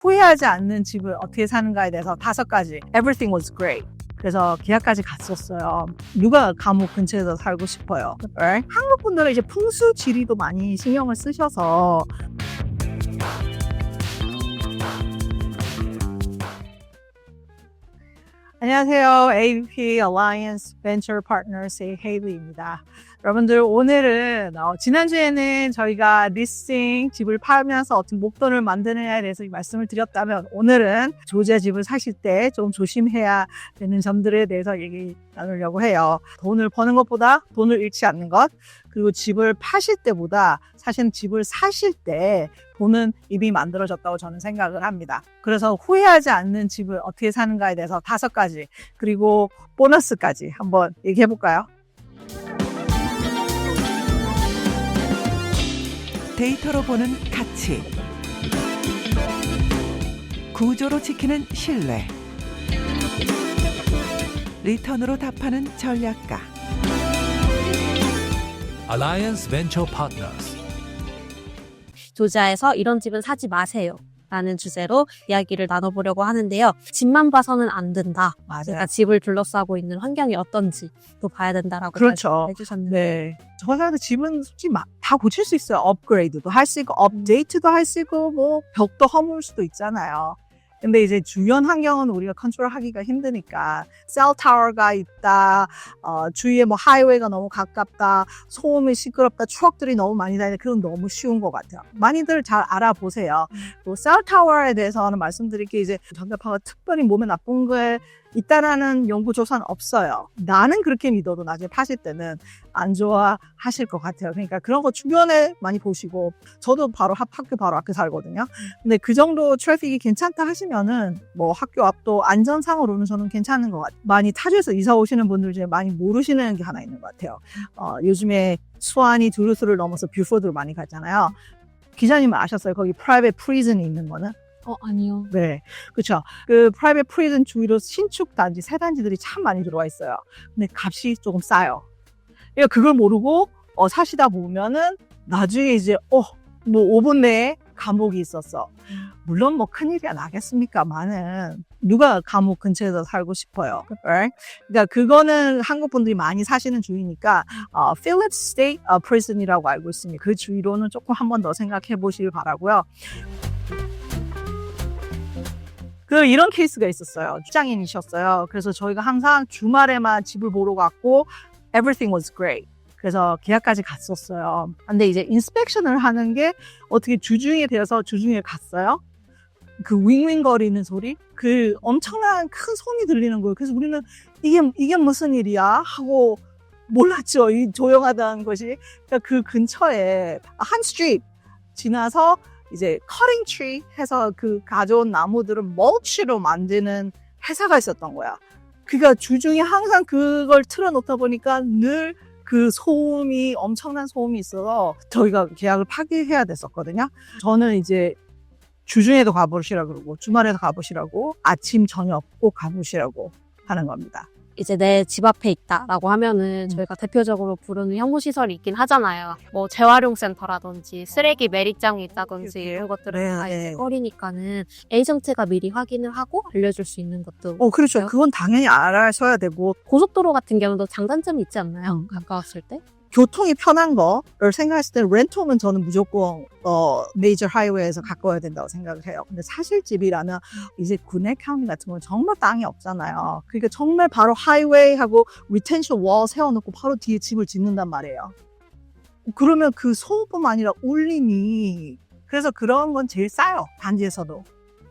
후회하지 않는 집을 어떻게 사는가에 대해서 다섯 가지. Everything was great. 그래서 계약까지 갔었어요. 누가 감옥 근처에서 살고 싶어요. Right? 한국 분들은 이제 풍수 지리도 많이 신경을 쓰셔서 안녕하세요. AVP Alliance Venture Partners의 헤이리입니다. 여러분들 오늘은 어, 지난주에는 저희가 리스팅 집을 팔면서 어떤 목돈을 만드느냐에 대해서 말씀을 드렸다면 오늘은 조제 집을 사실 때 좀 조심해야 되는 점들에 대해서 얘기 나누려고 해요. 돈을 버는 것보다 돈을 잃지 않는 것 그리고 집을 파실 때보다 사실 집을 사실 때 돈은 이미 만들어졌다고 저는 생각을 합니다. 그래서 후회하지 않는 집을 어떻게 사는가에 대해서 다섯 가지 그리고 보너스까지 한번 얘기해 볼까요? 데이터로 보는 가치 구조로 지키는 신뢰 리턴으로 답하는 전략가 Alliance Venture Partners. 조지아에서 이런 집은 사지 마세요. 라는 주제로 이야기를 나눠보려고 하는데요. 집만 봐서는 안 된다. 맞아요. 그러니까 집을 둘러싸고 있는 환경이 어떤지 또 봐야 된다라고 그렇죠. 해주셨는데 네. 저 사람들 집은 솔직히 막다 고칠 수 있어요. 업그레이드도 할 수 있고, 업데이트도 할 수 있고, 뭐, 벽도 허물 수도 있잖아요. 근데 이제 주변 환경은 우리가 컨트롤하기가 힘드니까 셀 타워가 있다, 어, 주위에 뭐 하이웨이가 너무 가깝다, 소음이 시끄럽다, 추억들이 너무 많이 다니다 그건 너무 쉬운 것 같아요. 많이들 잘 알아보세요. 또셀 타워에 대해서는 말씀드릴 게 이제 전자파가 특별히 몸에 나쁜 거에 있다라는 연구 조사는 없어요. 나는 그렇게 믿어도 나중에 파실 때는 안 좋아하실 것 같아요. 그러니까 그런 거 주변에 많이 보시고 저도 바로 합, 학교 바로 앞에 살거든요. 근데 그 정도 트래픽이 괜찮다 하시면은 뭐 학교 앞도 안전상으로는 저는 괜찮은 것 같아요. 많이 타주에서 이사 오시는 분들 중에 많이 모르시는 게 하나 있는 것 같아요. 어, 요즘에 수완이 두루스를 넘어서 뷰포드로 많이 가잖아요. 기자님은 아셨어요? 거기 프라이빗 프리즌이 있는 거는? 어 아니요. 네, 그렇죠. 그 프라이빗 프리즌 주위로 신축 단지 새 단지들이 참 많이 들어와 있어요. 근데 값이 조금 싸요. 그러니까 그걸 모르고 어, 사시다 보면은 나중에 이제 어 뭐 5분 내에 감옥이 있었어. 물론 뭐 큰일이 나겠습니까만은 누가 감옥 근처에서 살고 싶어요. right? 그러니까 그거는 한국 분들이 많이 사시는 주의니까 어, Phillips State 어, Prison이라고 알고 있습니다. 그 주위로는 조금 한 번 더 생각해 보시길 바라고요. 그 이런 케이스가 있었어요. 직장인이셨어요. 그래서 저희가 항상 주말에만 집을 보러 갔고 everything was great. 그래서 계약까지 갔었어요. 근데 이제 인스펙션을 하는 게 어떻게 주중에 되어서 주중에 갔어요. 그 윙윙거리는 소리, 그 엄청난 큰 소음이 들리는 거예요. 그래서 우리는 이게 이게 무슨 일이야 하고 몰랐죠. 이 조용하다는 것이. 그러니까 그 근처에 한 스트리트 지나서 이제 커링 트리 해서 그 가져온 나무들을 멀치로 만드는 회사가 있었던 거야. 그러니까 주중에 항상 그걸 틀어놓다 보니까 늘 그 소음이 엄청난 소음이 있어서 저희가 계약을 파기해야 됐었거든요. 저는 이제 주중에도 가보시라 그러고 주말에도 가보시라고 아침 저녁 꼭 가보시라고 하는 겁니다. 이제 내 집 앞에 있다라고 하면은 음. 저희가 대표적으로 부르는 혐오 시설이 있긴 하잖아요. 뭐 재활용 센터라든지 쓰레기 매립장이 있다든지. 이런 것들은 네, 다 네. 이제 꺼리니까는 에이전트가 미리 확인을 하고 알려줄 수 있는 것도 어 그렇죠. 그건 당연히 알아셔야 되고 고속도로 같은 경우도 장단점이 있지 않나요? 음. 가까웠을 때? 교통이 편한 거를 생각했을 때 렌토는 저는 무조건 어 메이저 하이웨이에서 가까워야 된다고 생각을 해요. 근데 사실 집이라는 이제 구내 카운티 같은 건 정말 땅이 없잖아요. 그러니까 정말 바로 하이웨이하고 리텐션 월 세워놓고 바로 뒤에 집을 짓는단 말이에요. 그러면 그 소음뿐만 아니라 울림이 그래서 그런 건 제일 싸요 단지에서도.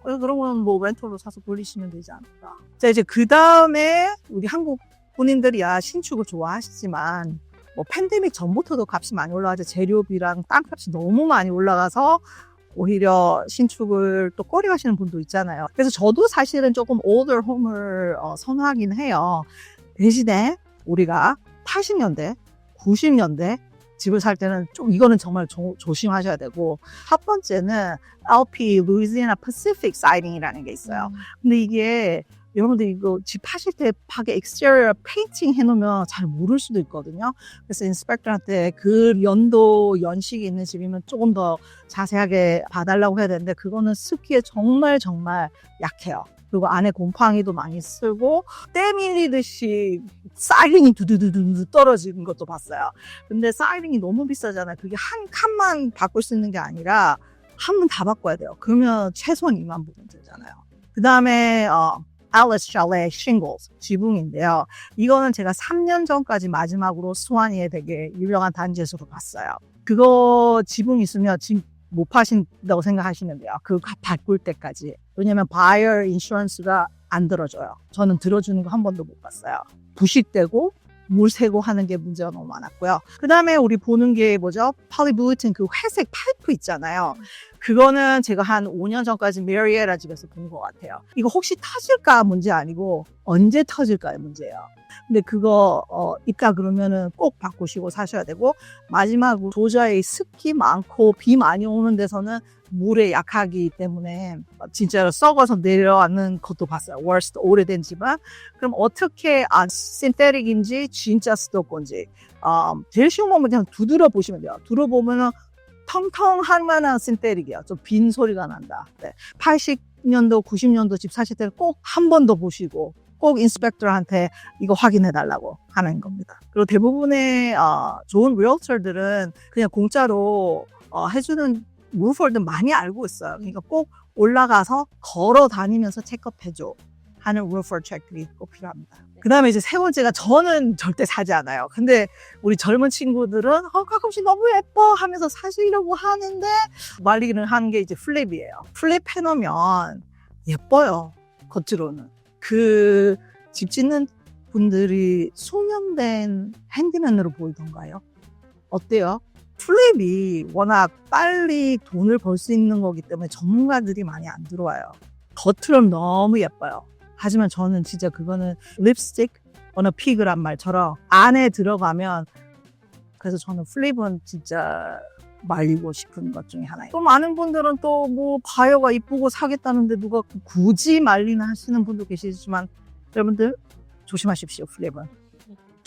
그래서 그런 건 뭐 렌토로 사서 돌리시면 되지 않을까. 자 이제 그 다음에 우리 한국 본인들이야 신축을 좋아하시지만 뭐 팬데믹 전부터도 값이 많이 올라가죠. 재료비랑 땅값이 너무 많이 올라가서 오히려 신축을 또 꺼려 하시는 분도 있잖아요. 그래서 저도 사실은 조금 older home을 어, 선호하긴 해요. 대신에 우리가 80년대, 90년대 집을 살 때는 좀 이거는 정말 조, 조심하셔야 되고 첫 번째는 LP, 루이지애나 퍼시픽 사이딩이라는 게 있어요. 근데 이게 여러분들 이거 집 하실 때 밖에 exterior 페인팅 해놓으면 잘 모를 수도 있거든요. 그래서 인스펙터한테 그 연도 연식이 있는 집이면 조금 더 자세하게 봐달라고 해야 되는데 그거는 습기에 정말 정말 약해요. 그리고 안에 곰팡이도 많이 쓰고 때 밀리듯이 사이링이 두두두두 떨어지는 것도 봤어요. 근데 사이링이 너무 비싸잖아요. 그게 한 칸만 바꿀 수 있는 게 아니라 한 번 다 바꿔야 돼요. 그러면 최소한 2만 부분 들잖아요. 그 다음에 어, Alice Chalet Shingles 지붕인데요. 이거는 제가 3년 전까지 마지막으로 수완이에 되게 유명한 단지에서 봤어요. 그거 지붕 있으면 지금 못 파신다고 생각하시면 돼요. 그거 바꿀 때까지. 왜냐면 바이어 인슈런스가 안 들어줘요. 저는 들어주는 거 한 번도 못 봤어요. 부식되고 물 새고 하는 게 문제가 너무 많았고요. 그 다음에 우리 보는 게 뭐죠? 폴리블루틴 그 회색 파이프 있잖아요. 그거는 제가 한 5년 전까지 메리에라 집에서 본 것 같아요. 이거 혹시 터질까 문제 아니고 언제 터질까의 문제예요. 근데 그거 어, 있다 그러면은 꼭 바꾸시고 사셔야 되고 마지막으로 도저히 습기 많고 비 많이 오는 데서는 물에 약하기 때문에 진짜로 썩어서 내려앉는 것도 봤어요. worst 오래된 집은 그럼 어떻게 아 신테릭인지 진짜 수도건지 어, 제일 쉬운 방법은 그냥 두드려 보시면 돼요. 두드려 보면은 텅텅할 만한 신테릭이에요. 좀빈 소리가 난다. 네. 80년도, 90년도 집 사실 때는 꼭 한 번 더 보시고 꼭 인스펙터한테 이거 확인해 달라고 하는 겁니다. 그리고 대부분의 어, 좋은 리얼터들은 그냥 공짜로 어, 해주는 루퍼들 많이 알고 있어요. 그러니까 꼭 올라가서 걸어 다니면서 체크해줘 하는 루퍼 체크가 꼭 필요합니다. 그 다음에 이제 세 번째가 저는 절대 사지 않아요. 근데 우리 젊은 친구들은 어, 가끔씩 너무 예뻐 하면서 사시려고 하는데 말리기는 하는 게 이제 플립이에요. 플립 해놓으면 예뻐요. 겉으로는. 그 집 짓는 분들이 소명된 핸디맨으로 보이던가요? 어때요? 플립이 워낙 빨리 돈을 벌 수 있는 거기 때문에 전문가들이 많이 안 들어와요. 겉으로는 너무 예뻐요. 하지만 저는 진짜 그거는 립스틱 어느 피그란 말처럼 안에 들어가면 그래서 저는 플립은 진짜 말리고 싶은 것 중에 하나예요. 또 많은 분들은 또 뭐 바이오가 이쁘고 사겠다는데 누가 굳이 말리나 하시는 분도 계시지만 여러분들 조심하십시오 플립은.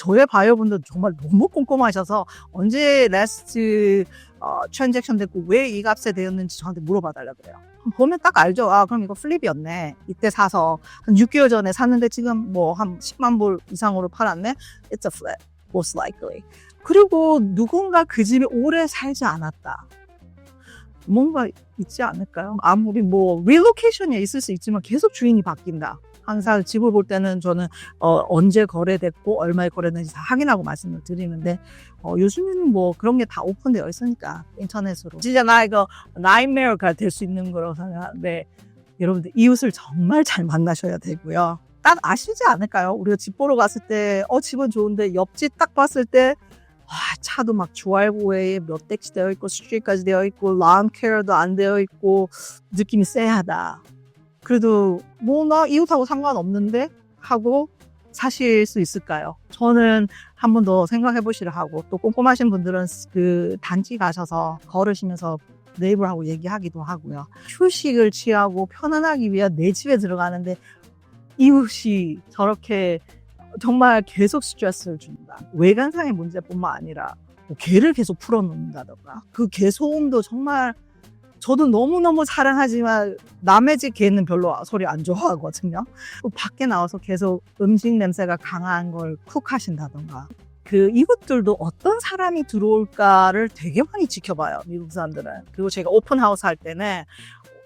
저의 바이오분들 정말 너무 꼼꼼하셔서 언제 레스트 어, 트랜잭션 됐고 왜 이 값에 되었는지 저한테 물어봐 달라 그래요. 보면 딱 알죠. 아 그럼 이거 플립이었네. 이때 사서 한 6개월 전에 샀는데 지금 뭐 한 10만 불 이상으로 팔았네. It's a flip, most likely. 그리고 누군가 그 집에 오래 살지 않았다. 뭔가 있지 않을까요? 아무리 뭐 리로케이션이 있을 수 있지만 계속 주인이 바뀐다. 항상 집을 볼 때는 저는 어, 언제 거래됐고 얼마에 거래됐는지 다 확인하고 말씀을 드리는데 어, 요즘에는 뭐 그런 게 다 오픈되어 있으니까 인터넷으로 진짜 나 이거 나이메어가 될 수 있는 거라고 생각하는데 여러분들 이웃을 정말 잘 만나셔야 되고요. 딱 아시지 않을까요? 우리가 집 보러 갔을 때, 어, 집은 좋은데, 옆집 딱 봤을 때, 아, 차도 막 드라이브웨이에 몇 대씩 되어 있고, 스트리트까지 되어 있고, 람 케어도 안 되어 있고, 느낌이 쎄하다. 그래도, 뭐, 나 이웃하고 상관없는데? 하고 사실 수 있을까요? 저는 한 번 더 생각해 보시라 하고, 또 꼼꼼하신 분들은 그 단지 가셔서 걸으시면서 네이버하고 얘기하기도 하고요. 휴식을 취하고 편안하기 위해 내 집에 들어가는데 이웃이 저렇게 정말 계속 스트레스를 준다. 외관상의 문제뿐만 아니라 뭐 개를 계속 풀어놓는다던가 그 개 소음도 정말 저도 너무너무 사랑하지만 남의 집 개는 별로 소리 안 좋아하거든요. 또 밖에 나와서 계속 음식 냄새가 강한 걸 쿡 하신다던가 그 이웃들도 어떤 사람이 들어올까를 되게 많이 지켜봐요. 미국 사람들은. 그리고 제가 오픈하우스 할 때는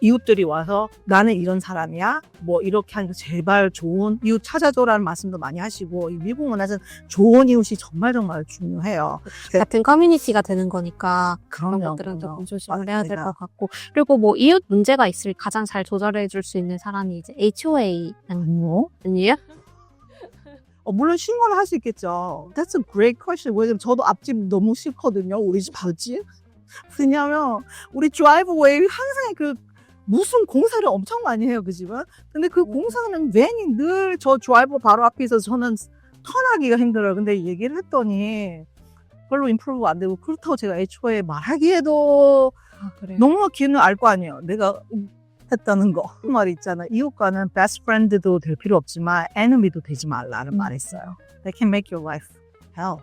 이웃들이 와서 나는 이런 사람이야. 뭐 이렇게 하니까 제발 좋은 이웃 찾아줘라는 말씀도 많이 하시고 이 미국 문화는 좋은 이웃이 정말 정말 중요해요. 같은 커뮤니티가 되는 거니까 그런 그럼요. 것들은 그럼요. 조금 조심을 해야 될 맞습니다. 것 같고 그리고 뭐 이웃 문제가 있을 가장 잘 조절해 줄 수 있는 사람이 이제 HOA 뭐? 아니에요? 어, 물론 신고는 할 수 있겠죠. That's a great question. 왜냐면 저도 앞집 너무 싫거든요. 우리 집 바로집. 왜냐면 우리 드라이브웨이 항상 그 무슨 공사를 엄청 많이 해요 그 집은. 근데 그 공사는 웬이 늘저 드라이브 바로 앞에 있어서 저는 턴하기가 힘들어요. 근데 얘기를 했더니 별로 임프루브 안 되고 그렇다고 제가 애초에 말하기에도 아? 너무 기운을 알거 아니에요. 내가 했다는 거. 그말 있잖아. 이웃과는 best friend도 될 필요 없지만 enemy도 되지 말라는 음. 말 있어요. They can make your life hell.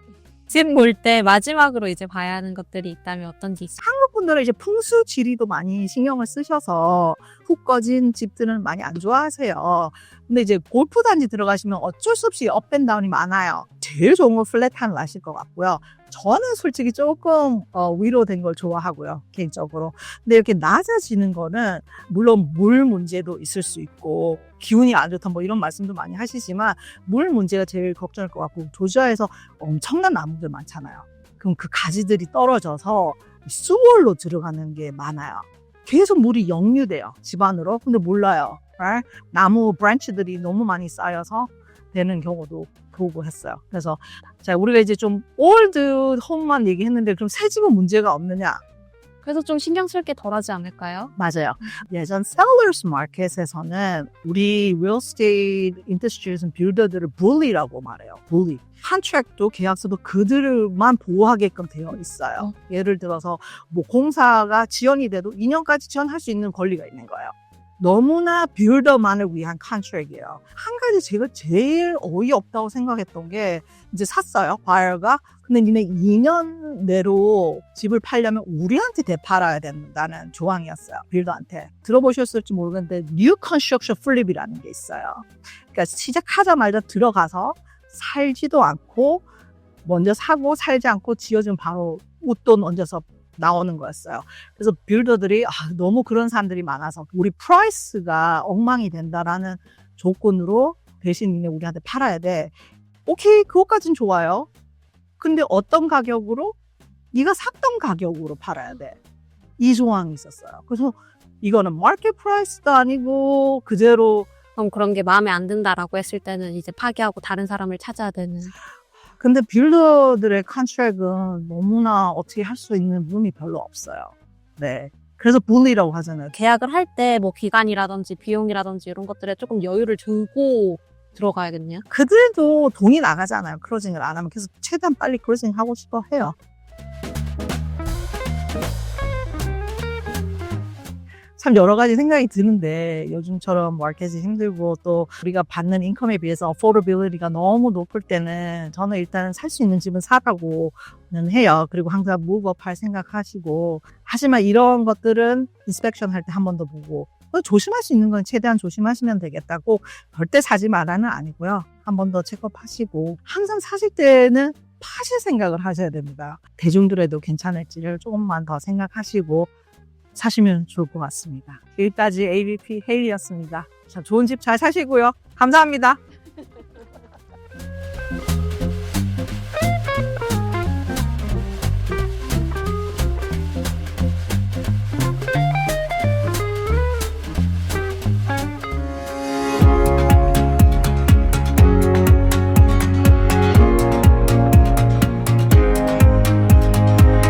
집 볼 때 마지막으로 이제 봐야 하는 것들이 있다면 어떤지 있어요? 한국 분들은 이제 풍수 지리도 많이 신경을 쓰셔서 훅 꺼진 집들은 많이 안 좋아하세요. 근데 이제 골프 단지 들어가시면 어쩔 수 없이 업앤다운이 많아요. 제일 좋은 건 플랫한 낫일 것 같고요. 저는 솔직히 조금 어, 위로 된 걸 좋아하고요. 개인적으로. 근데 이렇게 낮아지는 거는 물론 물 문제도 있을 수 있고 기운이 안 좋다 뭐 이런 말씀도 많이 하시지만 물 문제가 제일 걱정일 것 같고 조지아에서 엄청난 나무들 많잖아요. 그럼 그 가지들이 떨어져서 수월로 들어가는 게 많아요. 계속 물이 역류돼요. 집안으로. 근데 몰라요. right? 나무 브랜치들이 너무 많이 쌓여서 되는 경우도 보고 했어요. 그래서 자 우리가 이제 좀 올드 홈만 얘기했는데 그럼 새 집은 문제가 없느냐? 그래서 좀 신경 쓸 게 덜하지 않을까요? 맞아요. 예전 sellers market에서는 우리 real estate industry에서는 빌더들을 bully라고 말해요. bully. contract도 계약서도 그들만 보호하게끔 되어 있어요. 예를 들어서 뭐 공사가 지연이 돼도 2년까지 지연할 수 있는 권리가 있는 거예요. 너무나 빌더만을 위한 컨트랙이에요. 한 가지 제가 제일 어이없다고 생각했던 게 이제 샀어요, 바이어가. 근데 니네 2년 내로 집을 팔려면 우리한테 되팔아야 된다는 조항이었어요, 빌더한테. 들어보셨을지 모르겠는데 뉴 컨스트럭션 플립이라는 게 있어요. 그러니까 시작하자마자 들어가서 살지도 않고 먼저 사고 살지 않고 지어지면 바로 웃돈 얹어서 나오는 거였어요. 그래서 빌더들이 아, 너무 그런 사람들이 많아서 우리 프라이스가 엉망이 된다라는 조건으로 대신 우리한테 팔아야 돼. 오케이, 그것까진 좋아요. 근데 어떤 가격으로? 네가 샀던 가격으로 팔아야 돼. 이 조항이 있었어요. 그래서 이거는 마켓 프라이스도 아니고 그대로 그럼 그런 게 마음에 안 든다라고 했을 때는 이제 파기하고 다른 사람을 찾아야 되는. 근데 빌더들의 컨트랙은 너무나 어떻게 할 수 있는 룸이 별로 없어요. 네. 그래서 bully라고 하잖아요. 계약을 할 때 뭐 기간이라든지 비용이라든지 이런 것들에 조금 여유를 두고 들어가야겠네요. 그들도 돈이 나가잖아요. 크로징을 안 하면. 그래서 최대한 빨리 크로징 하고 싶어 해요. 참 여러 가지 생각이 드는데 요즘처럼 마켓이 힘들고 또 우리가 받는 인컴에 비해서 affordability가 너무 높을 때는 저는 일단 살 수 있는 집은 사라고는 해요. 그리고 항상 무브업 할 생각하시고 하지만 이런 것들은 인스펙션 할 때 한 번 더 보고 어, 조심할 수 있는 건 최대한 조심하시면 되겠다고 절대 사지 말라는 아니고요. 한 번 더 체크하시고 항상 사실 때는 파실 생각을 하셔야 됩니다. 대중들에도 괜찮을지를 조금만 더 생각하시고 사시면 좋을 것 같습니다. 지금까지 ABP 헤일이었습니다. 자, 좋은 집 잘 사시고요. 감사합니다.